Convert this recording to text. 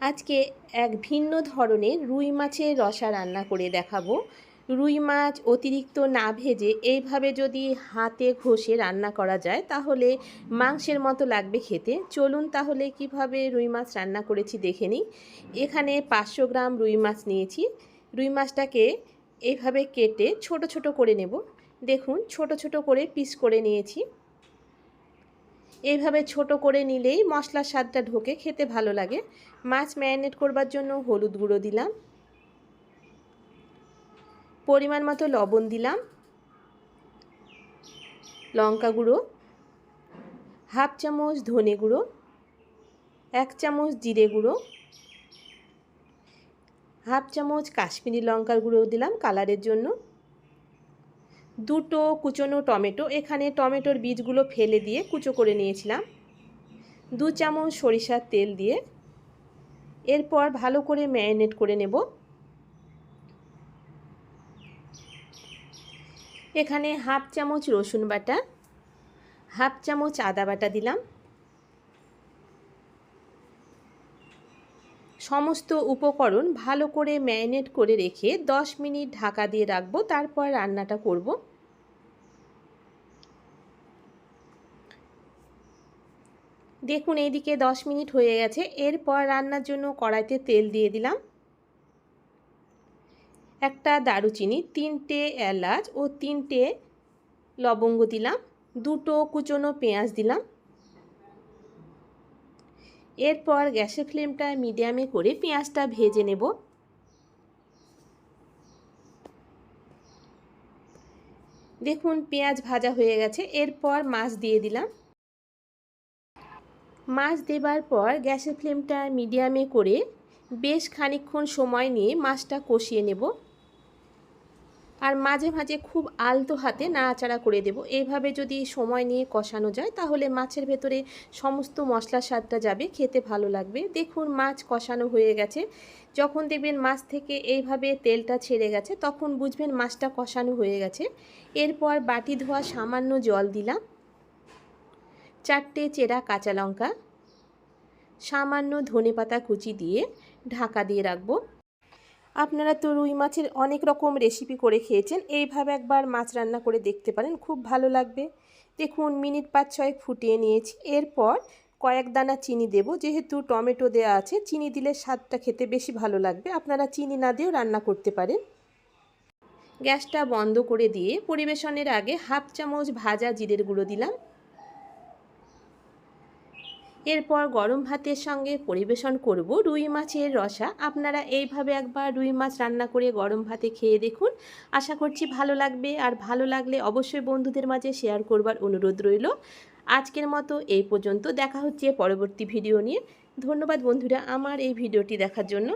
আজকে এক ভিন্ন ধরনের রুই মাছের রসা রান্না করে দেখাবো। রুই মাছ অতিরিক্ত না ভেজে এইভাবে যদি হাতে ঘষে রান্না করা যায়, তাহলে মাংসের মতো লাগবে খেতে। চলুন তাহলে কীভাবে রুই মাছ রান্না করেছি দেখে নিই। এখানে পাঁচশো গ্রাম রুই মাছ নিয়েছি। রুই মাছটাকে এইভাবে কেটে ছোট ছোট করে নেব। দেখুন, ছোট ছোট করে পিস করে নিয়েছি। এইভাবে ছোট করে নিলেই মশলার স্বাদটা ঢোকে, খেতে ভালো লাগে। মাছ ম্যারিনেট করবার জন্য হলুদ গুঁড়ো দিলাম। পরিমাণ মতো লবণ দিলাম। লঙ্কা গুঁড়ো। হাফ চামচ ধনে গুঁড়ো। এক চামচ জিরে গুঁড়ো। হাফ চামচ কাশ্মীরি লঙ্কার গুঁড়ো দিলাম কালারের জন্য। দুটো কুচনো টমেটো, এখানে টমেটোর বীজগুলো ফেলে দিয়ে কুচো করে নিয়েছিলাম। দু চামচ সরিষার তেল দিয়ে। এরপর ভালো করে ম্যারিনেট করে নেব। এখানে হাফ চামচ রসুন বাটা, হাফ চামচ আদা বাটা দিলাম। সমস্ত উপকরণ ভালো করে ম্যারিনেট করে রেখে 10 মিনিট ঢাকা দিয়ে রাখব, তারপর রান্নাটা করব। দেখুন, এইদিকে 10 মিনিট হয়ে গেছে। এরপর রান্নার জন্য কড়াইতে তেল দিয়ে দিলাম। একটা দারুচিনি, তিনটে এলাচ ও তিনটে লবঙ্গ দিলাম। দুটো কুচনো পেঁয়াজ দিলাম। এরপর গ্যাসের ফ্লেমটা মিডিয়ামে করে পেঁয়াজটা ভেজে নেব। দেখুন, পেঁয়াজ ভাজা হয়ে গেছে। এরপর মাছ দিয়ে দিলাম। মাছ দেবার পর গ্যাসের ফ্লেমটা মিডিয়ামে করে বেশ খানিক্ষণ সময় নিয়ে মাছটা কষিয়ে নেব। আর মাঝে মাঝে খুব আলতো হাতে নাড়াচাড়া করে দেব। এইভাবে যদি সময় নিয়ে কষানো যায়, তাহলে মাছের ভেতরে সমস্ত মশলা স্বাদটা যাবে, খেতে ভালো লাগবে। দেখুন, মাছ কষানো হয়ে গেছে। যখন দেখবেন মাছ থেকে এইভাবে তেলটা ছেড়ে গেছে, তখন বুঝবেন মাছটা কষানো হয়ে গেছে। এরপর বাটি ধোয়া সামান্য জল দিলাম। চারটে চেরা কাঁচা লঙ্কা, সামান্য ধনে পাতা কুচি দিয়ে ঢাকা দিয়ে রাখব। আপনারা তো রুই মাছের অনেক রকম রেসিপি করে খেয়েছেন, এইভাবে একবার মাছ রান্না করে দেখতে পারেন, খুব ভালো লাগবে। দেখুন, মিনিট পাঁচ ছয়েক ফুটিয়ে নিয়েছি, এরপর কয়েক দানা চিনি দেব, যেহেতু টমেটো দেওয়া আছে, চিনি দিলে স্বাদটা খেতে বেশি ভালো লাগবে, আপনারা চিনি না দিয়েও রান্না করতে পারেন। গ্যাসটা বন্ধ করে দিয়ে পরিবেশনের আগে হাফ চামচ ভাজা জিরের গুঁড়ো দিলাম এরপর গরম ভাতের সঙ্গে পরিবেশন করব রুই মাছের রসা। আপনারা এইভাবে একবার রুই মাছ রান্না করে গরম ভাতে খেয়ে দেখুন। আশা করছি ভালো লাগবে আর ভালো লাগলে অবশ্যই বন্ধুদের মাঝে শেয়ার করবার অনুরোধ রইল। আজকের মতো এই পর্যন্ত দেখা হচ্ছে পরবর্তী ভিডিও নিয়ে। ধন্যবাদ বন্ধুরা আমার এই ভিডিওটি দেখার জন্য।